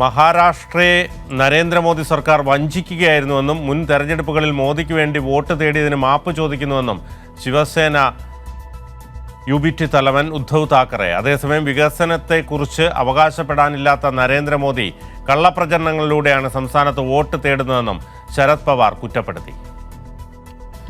മഹാരാഷ്ട്രയെ നരേന്ദ്രമോദി സർക്കാർ വഞ്ചിക്കുകയായിരുന്നുവെന്നും മുൻ തെരഞ്ഞെടുപ്പുകളിൽ മോദിക്ക് വേണ്ടി വോട്ട് തേടിയതിന് മാപ്പ് ചോദിക്കുന്നുവെന്നും ശിവസേന യു ബി ടി തലവൻ ഉദ്ധവ് താക്കറെ. അതേസമയം വികസനത്തെക്കുറിച്ച് അവകാശപ്പെടാനില്ലാത്ത നരേന്ദ്രമോദി കള്ളപ്രചരണങ്ങളിലൂടെയാണ് സംസ്ഥാനത്ത് വോട്ട് തേടുന്നതെന്നും ശരത് പവാർ കുറ്റപ്പെടുത്തി.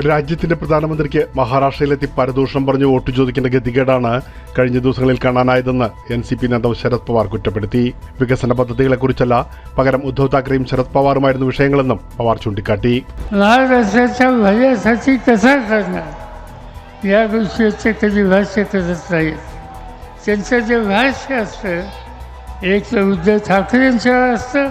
രാജ്യത്തിന്റെ പ്രധാനമന്ത്രിക്ക് മഹാരാഷ്ട്രയിലെത്തി പരദൂഷണം പറഞ്ഞ് വോട്ട് ചോദിക്കേണ്ട ഗതികേടാണ് കഴിഞ്ഞ ദിവസങ്ങളിൽ കാണാനായതെന്ന് എൻ സി പി നേതാവ് ശരത് പവാർ കുറ്റപ്പെടുത്തി വികസന പദ്ധതികളെക്കുറിച്ചല്ല പകരം ഉദ്ധവ് താക്കറെയും ശരത് പവാറുമായിരുന്നു വിഷയങ്ങളെന്നും पवार ചൂണ്ടിക്കാട്ടി महाराष्ट्राच्या भल्यासाठी कसा करणार या गोष्टीचे कधी भाष्य करत नाहीत त्यांचं जे भाष्य असतं एक तर उद्धव ठाकरेंच्यावर असतं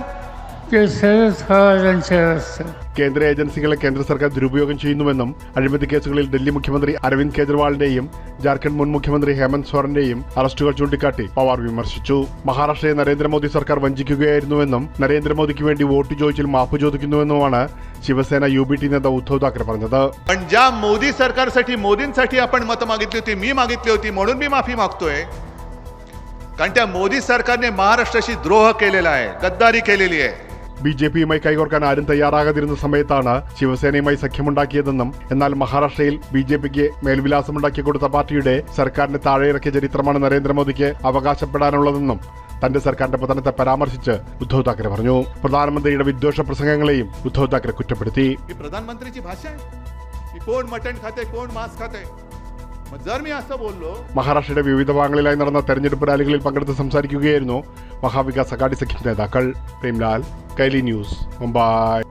കേന്ദ്ര ഏജൻസികളെ കേന്ദ്ര സർക്കാർ ദുരുപയോഗം ചെയ്യുന്നുവെന്നും അഴിമതി കേസുകളിൽ ഡൽഹി മുഖ്യമന്ത്രി അരവിന്ദ് കെജ്രിവാളിന്റെയും ജാർഖണ്ഡ് മുൻ മുഖ്യമന്ത്രി ഹേമന്ത് സോറന്റെയും അറസ്റ്റുകൾ ചൂണ്ടിക്കാട്ടി പവാർ വിമർശിച്ചു മഹാരാഷ്ട്രയെ നരേന്ദ്രമോദി സർക്കാർ വഞ്ചിക്കുകയായിരുന്നുവെന്നും നരേന്ദ്രമോദിക്ക് വേണ്ടി വോട്ട് ചോദിച്ചിൽ മാപ്പ് ചോദിക്കുന്നുവെന്നുമാണ് ശിവസേന യു ബി ടി നേതാവ് ഉദ്ധവ് താക്കറെ പറഞ്ഞത് पण ज्या मोदी सरकारसाठी मोदींसाठी आपण मतं मागितली होती मी मागितली होती म्हणून मी माफी मागतोय कारण त्या मोदी सरकारने महाराष्ट्राशी द्रोह केलेला आहे गद्दारी केलेली आहे ബി ജെ പിയുമായി കൈകോർക്കാൻ ആരും തയ്യാറാകാതിരുന്ന സമയത്താണ് ശിവസേനയുമായി സഖ്യമുണ്ടാക്കിയതെന്നും എന്നാൽ മഹാരാഷ്ട്രയിൽ ബി ജെ പിക്ക് മേൽവിലാസമുണ്ടാക്കി കൊടുത്ത പാർട്ടിയുടെ സർക്കാരിനെ താഴെയിറക്കിയ ചരിത്രമാണ് നരേന്ദ്രമോദിക്ക് അവകാശപ്പെടാനുള്ളതെന്നും തന്റെ സർക്കാരിന്റെ പതനത്തെ പരാമർശിച്ച് ഉദ്ധവ് താക്കറെ പറഞ്ഞു. പ്രധാനമന്ത്രിയുടെ വിദ്വേഷ പ്രസംഗങ്ങളെയും ഉദ്ധവ് താക്കറെ കുറ്റപ്പെടുത്തി. ही മഹാരാഷ്ട്രയുടെ വിവിധ ഭാഗങ്ങളിലായി നടന്ന തെരഞ്ഞെടുപ്പ് റാലികളിൽ പങ്കെടുത്ത് സംസാരിക്കുകയായിരുന്നു മഹാവികാസ് അഘാടി സഖ്യം നേതാക്കൾ. പ്രേംലാൽ കൈലി ന്യൂസ് മുംബൈ.